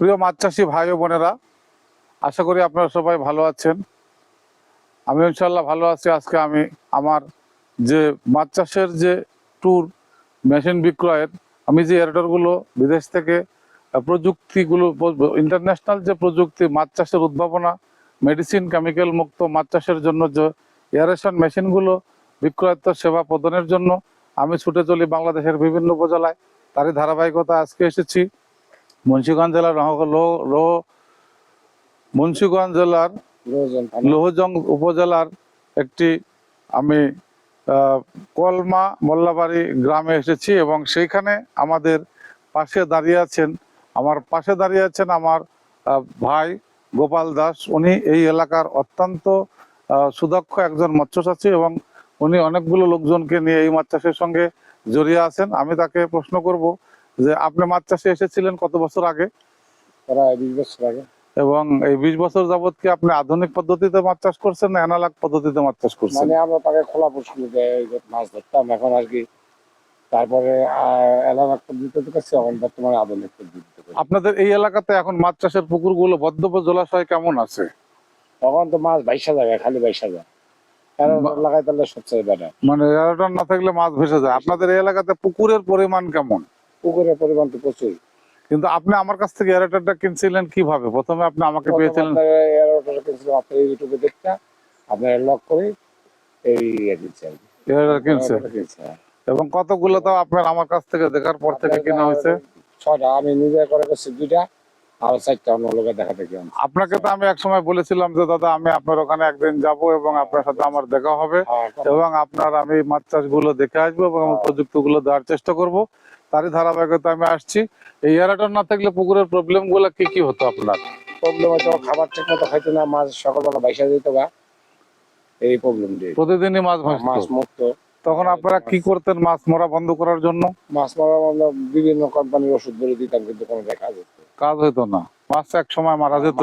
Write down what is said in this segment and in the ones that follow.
প্রিয় মাছ চাষি ভাই বোনেরা, আশা করি আপনারা সবাই ভালো আছেন। আমি ইনশাল্লাহ ভালো আছি। আজকে আমি আমার যে মাছ চাষের যে ট্যুর মেশিন বিক্রয়ের, আমি যে এয়ারটরগুলো বিদেশ থেকে প্রযুক্তিগুলো ইন্টারন্যাশনাল যে প্রযুক্তি, মাছ চাষের উদ্ভাবনা মেডিসিন কেমিক্যাল মুক্ত মাছ চাষের জন্য যে এয়ারেশন মেশিনগুলো বিক্রয়ত্ব সেবা প্রদানের জন্য, আমি ছুটে চলি বাংলাদেশের বিভিন্ন উপজেলায়। তারই ধারাবাহিকতা আজকে এসেছি। মুন্সিগঞ্জ জেলার মুন্সিগঞ্জ জেলার লোহজং উপজেলার একটি আমি কলমা মোল্লাবাড়ি গ্রামে এসেছি এবং সেইখানে আমাদের পাশে দাঁড়িয়ে আছেন আমার পাশে দাঁড়িয়ে আছেন আমার ভাই গোপাল দাস। উনি এই এলাকার অত্যন্ত সুদক্ষ একজন মৎস্যচাষী এবং উনি অনেকগুলো লোকজনকে নিয়ে এই মাছ চাষের সঙ্গে জড়িয়ে আছেন। আমি তাকে প্রশ্ন করব যে আপনি মাছ চাষে এসেছিলেন কত বছর আগে? প্রায় বিশ বছর আগে। এবং এই বিশ বছর যাবত কি আপনি আধুনিক পদ্ধতিতে মাছ চাষ করছেন না অ্যানালগ পদ্ধতিতে মাছ চাষ করছেন? মানে আমরা তাকে খোলা পুষ্কুলিতে মাছ ধরতাম এখন আর কি তারপরে পদ্ধতিতে এখন বর্তমানে আধুনিক পদ্ধতিতে আপনাদের এই এলাকাতে এখন মাছ চাষের পুকুরগুলো বদ্ধ জলাশয় কেমন আছে? তখন তো মাছ বাইশা যায় খালি বাইশা যায় লাগাই তাহলে সবচেয়ে বেটার মানে না থাকলে মাছ ভেসে যায়। আপনাদের এই এলাকাতে পুকুরের পরিমাণ কেমন? পুকুরের পরিমাণ তো প্রচুর। কিন্তু আপনি আমার কাছ থেকে এয়ারটনটা কিনছিলেন কীভাবে? প্রথমে আপনি আমাকে পেয়েছিলেন কিনছিলাম আপনার ইউটিউবে দেখটা আপনার লক করে এই ইয়ে দিচ্ছে আর কিনছে এয়ারটর হ্যাঁ। এবং কতগুলো তাও আপনার আমার কাছ থেকে দেখার পর থেকে কেনা হয়েছে? ছটা আমি নিজে করে করছি দুইটা আর চারটা অন্য লোকের দেখা দেখি আপনাকে তো আমি এক সময় বলেছিলাম যে দাদা আমি আপনার ওখানে একদিন যাব এবং আপনার সাথে আমার দেখা হবে হ্যাঁ, এবং আপনার আমি মাছ চাষগুলো দেখে আসব এবং আমার প্রযুক্তি গুলো দেওয়ার চেষ্টা করব। তারই ধারাবাহিকতা আমি আসছি। এই এয়ারটন না থাকলে পুকুরের প্রবলেমগুলো কি কি হতো আপনার? প্রবলেম হয়তো খাবার ঠিক মতো খাইতো না মাছ সকালবেলা বাইসা যেত বা এই প্রবলেম দিয়ে প্রতিদিনই মাছ মাছ মুক্ত। তখন আপনারা কি করতেন মাছ মরা বন্ধ করার জন্য? মাছ মারা আমরা বিভিন্ন কোম্পানির ওষুধ বলে দিতাম কিন্তু কোনো দেখা যেত কাজ হতো না। মাছ এক সময় মারা যেত।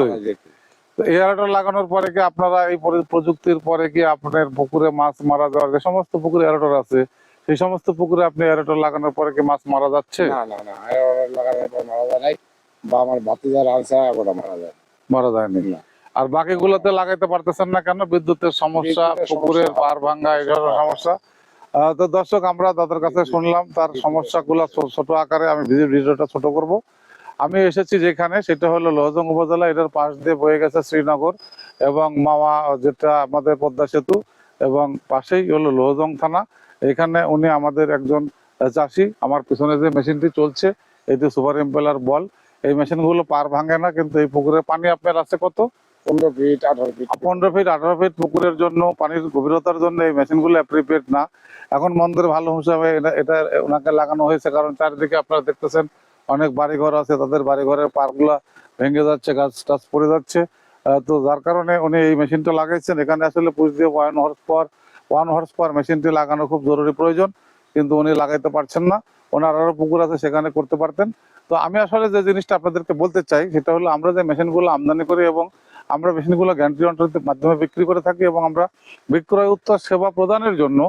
তো এয়ারটন লাগানোর পরে কি আপনারা এই প্রযুক্তির পরে কি আপনার পুকুরে মাছ মারা যাওয়ার যে সমস্ত পুকুরে এয়ারটর আছে সেই সমস্ত পুকুরে আপনি এয়ারটর লাগানোর পরে কি মাছ মারা যাচ্ছে? না না না এর লাগানোর পর মারা যায় নাই। বা আমার ভাতিজার আনসা ওটা মারা যায় মারা যায়নি। না। আর বাকিগুলোতে লাগাইতে পারতেছেন না কেন? বিদ্যুতের সমস্যা পুকুরের। পার ভাঙ্গা এই ধরনের সমস্যা। তো দর্শক আমরা তাদের কাছে শুনলাম তার সমস্যাগুলো ছোট আকারে। আমি ভিডিও- ভিডিওটা ছোট করব। আমি এসেছি যেখানে সেটা হলো লোহজং উপজেলা। এটার পাশ দিয়ে বয়ে গেছে শ্রীনগর এবং মাওয়া যেটা আমাদের পদ্মা সেতু। এবং পাশেই হলো লোহজং থানা। এখানে উনি আমাদের একজন চাষি আমার পিছনে যে মেশিনটি চলছে এটি সুপার ইম্পেলার বল। এই মেশিনগুলো পার ভাঙে না কিন্তু এই পুকুরে পানি আপনার আছে কত? পনেরো ফিট আঠারো ফিট পনেরো ফিট আঠারো ফিট পুকুরের জন্য পানির গভীরতার জন্য এই মেশিনগুলো অ্যাপ্রিপিয়েট না। এখন মন্দের ভালো হিসাবে এটা ওনাকে লাগানো হয়েছে কারণ চারিদিকে আপনারা দেখতেছেন অনেক বাড়িঘর আছে তাদের বাড়িঘরের পারগুলা ভেঙে যাচ্ছে গাছ টাছ পড়ে যাচ্ছে। তো যার কারণে উনি এই মেশিনটা লাগাইছেন। এখানে আসলে পুষ দিয়ে one horse power one horse power মেশিনটি লাগানো খুব জরুরি প্রয়োজন, কিন্তু উনি লাগাইতে পারছেন না। ওনার আরও পুকুর আছে, সেখানে করতে পারতেন। তো আমি আসলে যে জিনিসটা আপনাদেরকে বলতে চাই, সেটা হলো আমরা যে মেশিনগুলো আমদানি করি এবং আমরা মেশিনগুলো গ্যান্ট্রি অন্টারের মাধ্যমে বিক্রি করে থাকি এবং আমরা বিক্রয় উত্তর সেবা প্রদানের জন্য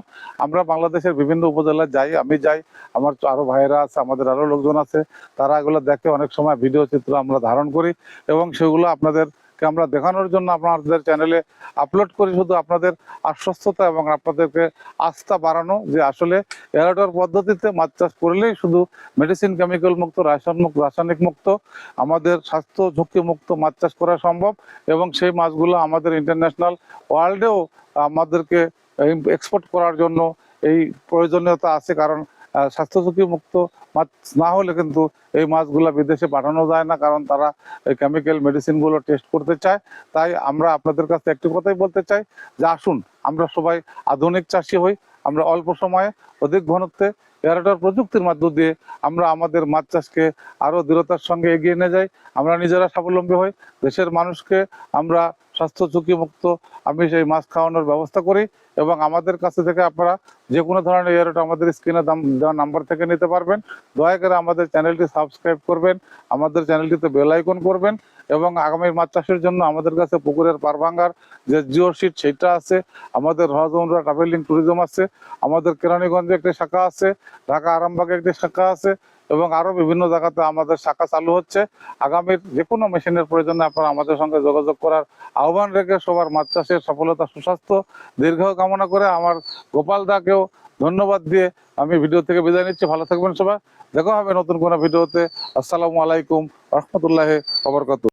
আমরা বাংলাদেশের বিভিন্ন উপজেলায় যাই, আমি যাই, আমার আরও ভাইয়েরা আছে, আমাদের আরও লোকজন আছে, তারা এগুলো দেখে অনেক সময় ভিডিও চিত্র আমরা ধারণ করি এবং সেগুলো আপনাদেরকে আমরা দেখানোর জন্য আপনাদের চ্যানেলে আপলোড করি, শুধু আপনাদের আশ্বস্ততা এবং আপনাদেরকে আস্থা বাড়ানো যে আসলে এরাটোর পদ্ধতিতে মাছ চাষ করলেই শুধু মেডিসিন কেমিক্যাল মুক্ত রাসায়নিক মুক্ত রাসায়নিক মুক্ত, আমাদের স্বাস্থ্য ঝুঁকি মুক্ত মাছ চাষ করা সম্ভব এবং সেই মাছগুলো আমাদের ইন্টারন্যাশনাল ওয়ার্ল্ডেও আমাদেরকে এক্সপোর্ট করার জন্য এই প্রয়োজনীয়তা আছে। কারণ স্বাস্থ্য ঝুঁকি মুক্ত মাছ না হলে কিন্তু এই মাছগুলো বিদেশে পাঠানো যায় না, কারণ তারা এই কেমিক্যাল মেডিসিনগুলো টেস্ট করতে চায়। তাই আমরা আপনাদের কাছে একটি কথাই বলতে চাই যে আসুন, আমরা সবাই আধুনিক চাষি হই, আমরা অল্প সময়ে অধিক ঘনত্বে এয়ারটার প্রযুক্তির মাধ্য দিয়ে আমরা আমাদের মাছ চাষকে আরও দৃঢ়তার সঙ্গে এগিয়ে নিয়ে যাই। আমরা নিজেরা স্বাবলম্বী হই, দেশের মানুষকে আমরা স্বাস্থ্য ঝুঁকি মুক্ত আমি সেই মাছ খাওয়ানোর ব্যবস্থা করি এবং আমাদের কাছে থেকে আপনারা যে কোনো ধরনের এয়ারট আমাদের স্ক্রিনে দাম দেওয়া নাম্বার থেকে নিতে পারবেন। দয়া করে আমাদের চ্যানেলটি সাবস্ক্রাইব করবেন, আমাদের চ্যানেলটিতে বেল আইকন করবেন এবং আগামী মাছ চাষের জন্য আমাদের কাছে পুকুরের পারভাঙ্গার যে জিও শিট সেটা আছে, আমাদের রহজমরা ট্রাভেলিং ট্যুরিজম আছে, আমাদের কেরানীগঞ্জে একটি শাখা আছে, ঢাকা আরামবাগে একটি শাখা আছে এবং আরও বিভিন্ন জায়গাতে আমাদের শাখা চালু হচ্ছে। আগামীর যে কোনো মেশিনের প্রয়োজনে আপনারা আমাদের সঙ্গে যোগাযোগ করার আহ্বান রেখে সবার মাছ চাষের সফলতা সুস্বাস্থ্য, দীর্ঘ কামনা করে আমার গোপাল দাকেও ধন্যবাদ দিয়ে আমি ভিডিও থেকে বিদায় নিচ্ছি। ভালো থাকবেন সবাই। দেখা হবে নতুন কোনো ভিডিওতে। আসসালামু আলাইকুম। রহমতুল্লাহ খবরকত